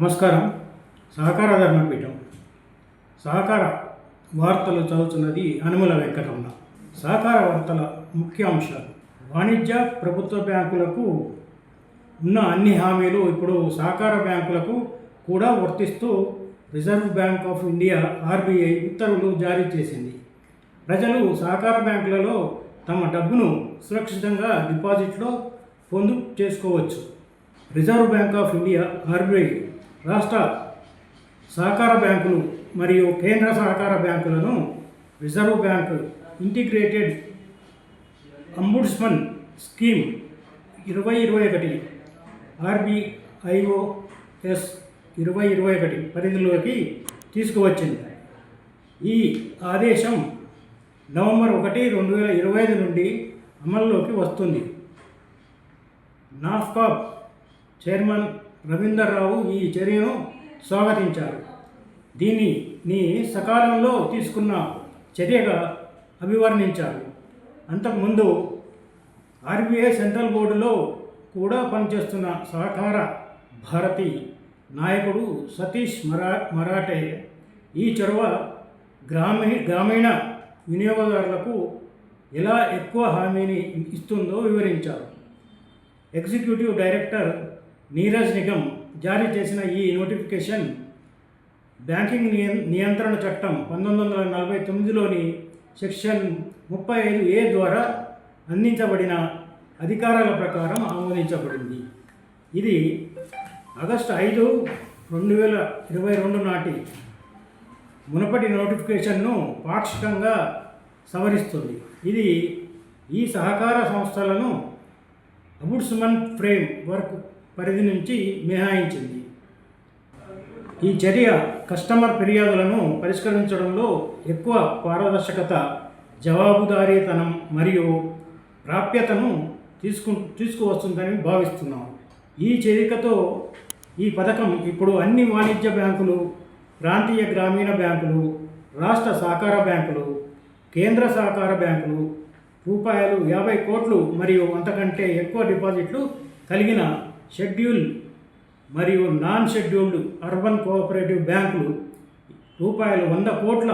నమస్కారం. సహకార ధర్మపీఠం సహకార వార్తలు చదువుతున్నది అనుమల వెంకటరమణ. సహకార వార్తల ముఖ్య అంశాలు. వాణిజ్య ప్రభుత్వ బ్యాంకులకు ఉన్న అన్ని హామీలు ఇప్పుడు సహకార బ్యాంకులకు కూడా వర్తిస్తూ Reserve Bank of India RBI ఉత్తర్వులు జారీ చేసింది. ప్రజలు సహకార బ్యాంకులలో తమ డబ్బును సురక్షితంగా డిపాజిట్లో పొందు చేసుకోవచ్చు. Reserve Bank of India RBI రాష్ట్ర సహకార బ్యాంకులు మరియు కేంద్ర సహకార బ్యాంకులను Reserve Bank integrated ombudsman scheme ఇరవై ఇరవై ఒకటి ఆర్బీఐఓఎస్ ఇరవై ఇరవై ఒకటి పరిధిలోకి తీసుకువచ్చింది. ఈ ఆదేశం నవంబర్ ఒకటి రెండు వేల ఇరవై ఐదు నుండి అమల్లోకి వస్తుంది. నాఫ్కాప్ చైర్మన్ రవీందర్రావు ఈ చర్యను స్వాగతించారు. దీనిని సకాలంలో తీసుకున్న చర్యగా అభివర్ణించారు. అంతకుముందు ఆర్బీఐ సెంట్రల్ బోర్డులో కూడా పనిచేస్తున్న సహకార భారతి నాయకుడు సతీష్ మరా మరాఠే ఈ చొరవ గ్రామీ గ్రామీణ వినియోగదారులకు ఎలా ఎక్కువ హామీని ఇస్తుందో వివరించారు. ఎగ్జిక్యూటివ్ డైరెక్టర్ నీరజ్ నిగమ్ జారీ చేసిన ఈ నోటిఫికేషన్ బ్యాంకింగ్ నియ నియంత్రణ చట్టం పంతొమ్మిది వందల నలభై తొమ్మిదిలోని సెక్షన్ ముప్పై ఐదు ఏ ద్వారా అందించబడిన అధికారాల ప్రకారం ఆమోదించబడింది. ఇది ఆగస్టు ఐదు రెండు వేల ఇరవై రెండు నాటి మునుపటి నోటిఫికేషన్ను పాక్షికంగా సవరిస్తుంది. ఇది ఈ సహకార సంస్థలను అబుడ్స్మన్ ఫ్రేమ్ వర్క్ పరిధి నుంచి మినహాయించింది. ఈ చర్య కస్టమర్ ఫిర్యాదులను పరిష్కరించడంలో ఎక్కువ పారదర్శకత జవాబుదారీతనం మరియు ప్రాప్యతను తీసుకు తీసుకువస్తుందని భావిస్తున్నాం. ఈ చేరికతో ఈ పథకం ఇప్పుడు అన్ని వాణిజ్య బ్యాంకులు ప్రాంతీయ గ్రామీణ బ్యాంకులు రాష్ట్ర సహకార బ్యాంకులు కేంద్ర సహకార బ్యాంకులు రూపాయలు యాభై కోట్లు మరియు అంతకంటే ఎక్కువ డిపాజిట్లు కలిగిన షెడ్యూల్ మరియు నాన్ షెడ్యూల్డ్ అర్బన్ కోఆపరేటివ్ బ్యాంకులు రూపాయలు వంద కోట్ల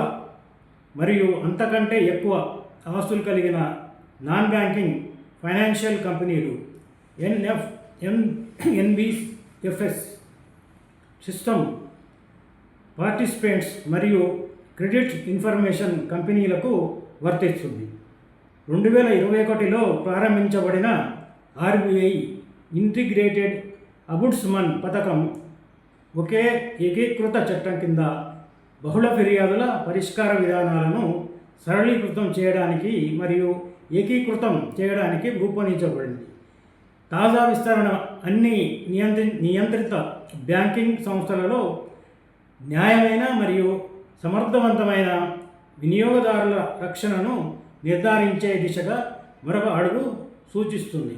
మరియు అంతకంటే ఎక్కువ ఆస్తులు కలిగిన నాన్ బ్యాంకింగ్ ఫైనాన్షియల్ కంపెనీలు NF N NBFS system participants మరియు క్రెడిట్ ఇన్ఫర్మేషన్ కంపెనీలకు వర్తిస్తుంది. రెండు వేల ఇరవై ఒకటిలో ప్రారంభించబడిన ఆర్బీఐ ఇంటిగ్రేటెడ్ అబుడ్స్మన్ పథకం ఒకే ఏకీకృత చట్టం కింద బహుళ ఫిర్యాదుల పరిష్కార విధానాలను సరళీకృతం చేయడానికి మరియు ఏకీకృతం చేయడానికి రూపొందించబడింది. తాజా విస్తరణ అన్ని నియంత్రి నియంత్రిత బ్యాంకింగ్ సంస్థలలో న్యాయమైన మరియు సమర్థవంతమైన వినియోగదారుల రక్షణను నిర్ధారించే దిశగా మరొక అడుగు సూచిస్తుంది.